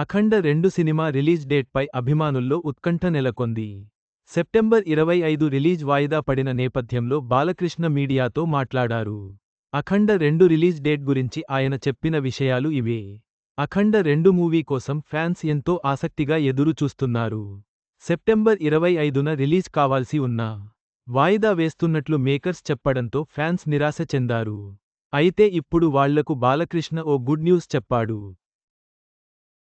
అఖండ రెండు cinema release డేట్పై అభిమానుల్లో ఉత్కంఠ నెలకొంది. సెప్టెంబర్ ఇరవై ఐదు రిలీజ్ వాయిదా పడిన నేపథ్యంలో బాలకృష్ణ మీడియాతో మాట్లాడారు. అఖండ రెండు రిలీజ్ డేట్ గురించి ఆయన చెప్పిన విషయాలు ఇవే. అఖండ రెండు మూవీ కోసం ఫ్యాన్స్ ఎంతో ఆసక్తిగా ఎదురు చూస్తున్నారు. సెప్టెంబర్ ఇరవై ఐదున రిలీజ్ కావాల్సి ఉన్నా. వాయిదా వేస్తున్నట్లు మేకర్స్ చెప్పడంతో ఫ్యాన్స్ నిరాశ చెందారు. అయితే ఇప్పుడు వాళ్ళకు బాలకృష్ణ ఓ గుడ్ న్యూస్ చెప్పాడు.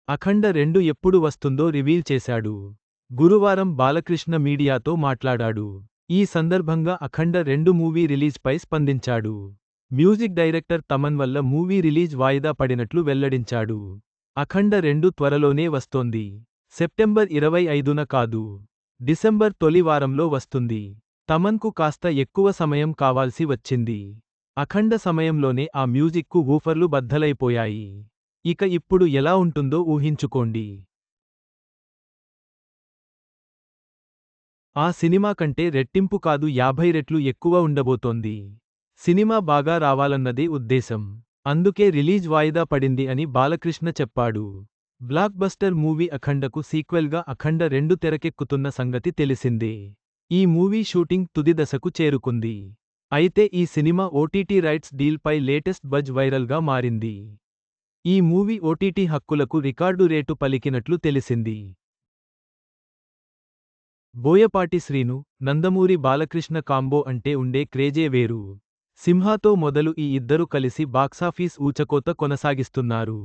అఖండ రెండు ఎప్పుడు వస్తుందో రివీల్ చేశాడు. గురువారం బాలకృష్ణ మీడియాతో మాట్లాడాడు. ఈ సందర్భంగా అఖండ రెండు మూవీ రిలీజ్పై స్పందించాడు. మ్యూజిక్ డైరెక్టర్ తమన్ వల్ల మూవీ రిలీజ్ వాయిదా పడినట్లు వెల్లడించాడు. అఖండ రెండు త్వరలోనే వస్తోంది. సెప్టెంబర్ ఇరవై ఐదున కాదు. డిసెంబర్ తొలి వారంలో వస్తుంది. తమన్కు కాస్త ఎక్కువ సమయం కావాల్సి వచ్చింది. అఖండ సమయంలోనే ఆ మ్యూజిక్కు ఊఫర్లు బద్దలైపోయాయి. ఇక ఇప్పుడు ఎలా ఉంటుందో ఊహించుకోండి. ఆ సినిమా కంటే రెట్టింపు కాదు యాభై రెట్లు ఎక్కువ ఉండబోతోంది. సినిమా బాగా రావాలన్నదే ఉద్దేశం. అందుకే రిలీజ్ వాయిదా పడింది అని బాలకృష్ణ చెప్పాడు. బ్లాక్ బస్టర్ మూవీ అఖండకు సీక్వెల్గా అఖండ రెండు తెరకెక్కుతున్న సంగతి తెలిసిందే. ఈ మూవీ షూటింగ్ తుది దశకు చేరుకుంది. అయితే ఈ సినిమా ఓటీటీ రైట్స్ డీల్పై లేటెస్ట్ బజ్ వైరల్గా మారింది. ఈ మూవీ ఓటీటీ హక్కులకు రికార్డు రేటు పలికినట్లు తెలిసింది. బోయపాటి శ్రీను నందమూరి బాలకృష్ణ కాంబో అంటే ఉండే క్రేజే వేరు. సింహాతో మొదలు ఈ ఇద్దరు కలిసి బాక్సాఫీస్ ఊచకోత కొనసాగిస్తున్నారు.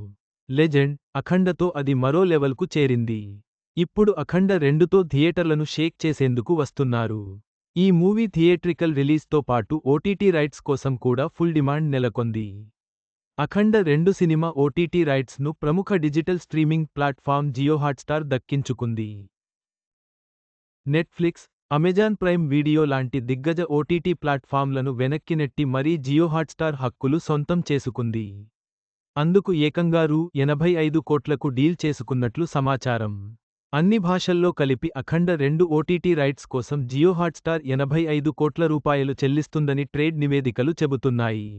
లెజెండ్ అఖండతో అది మరో లెవెల్కు చేరింది. ఇప్పుడు అఖండ రెండుతో థియేటర్లను షేక్ చేసేందుకు వస్తున్నారు. ఈ మూవీ థియేట్రికల్ రిలీజ్తో పాటు ఓటీటీ రైట్స్ కోసం కూడా ఫుల్ డిమాండ్ నెలకొంది. అఖండ రెండు సినిమా ఓటీటీ రైట్స్ను ప్రముఖ digital streaming platform Jio Hotstar దక్కించుకుంది. నెట్ఫ్లిక్స్ అమెజాన్ ప్రైమ్ వీడియో లాంటి దిగ్గజ ఓటీటీ ప్లాట్ఫామ్లను వెనక్కి నెట్టి మరీ జియో హాట్స్టార్ హక్కులు సొంతం చేసుకుంది. అందుకు ఏకంగా రూ. ఎనభై ఐదు కోట్లకు డీల్ చేసుకున్నట్లు సమాచారం. అన్ని భాషల్లో కలిపి అఖండ రెండు ఓటీటీ రైట్స్ కోసం జియో హాట్స్టార్ ఎనభై ఐదు కోట్ల రూపాయలు చెల్లిస్తుందని ట్రేడ్ నివేదికలు చెబుతున్నాయి.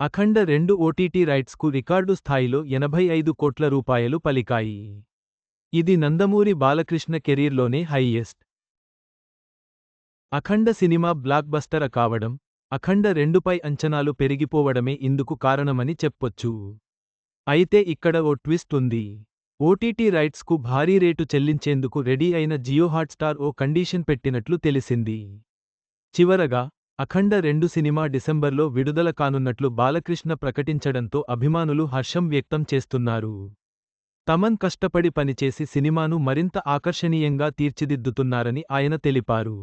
అఖండ రెండు ఓటీటీ రైట్స్కు రికార్డు స్థాయిలో ఎనభై ఐదు కోట్ల రూపాయలు పలికాయి. ఇది నందమూరి బాలకృష్ణ కెరీర్లోనే highest. Akhanda cinema blockbuster కావడం అఖండ రెండుపై అంచనాలు పెరిగిపోవడమే ఇందుకు కారణమని చెప్పొచ్చు. అయితే ఇక్కడ ఓ ట్విస్ట్ ఉంది. ఓటీటీ రైట్స్కు భారీ రేటు చెల్లించేందుకు రెడీ అయిన జియో హాట్స్టార్ ఓ కండీషన్ పెట్టినట్లు తెలిసింది. చివరగా అఖండ రెండు సినిమా డిసెంబర్లో విడుదల కానున్నట్లు బాలకృష్ణ ప్రకటించడంతో అభిమానులు హర్షం వ్యక్తం చేస్తున్నారు. తమన్ కష్టపడి పనిచేసి సినిమాను మరింత ఆకర్షణీయంగా తీర్చిదిద్దుతున్నారని ఆయన తెలిపారు.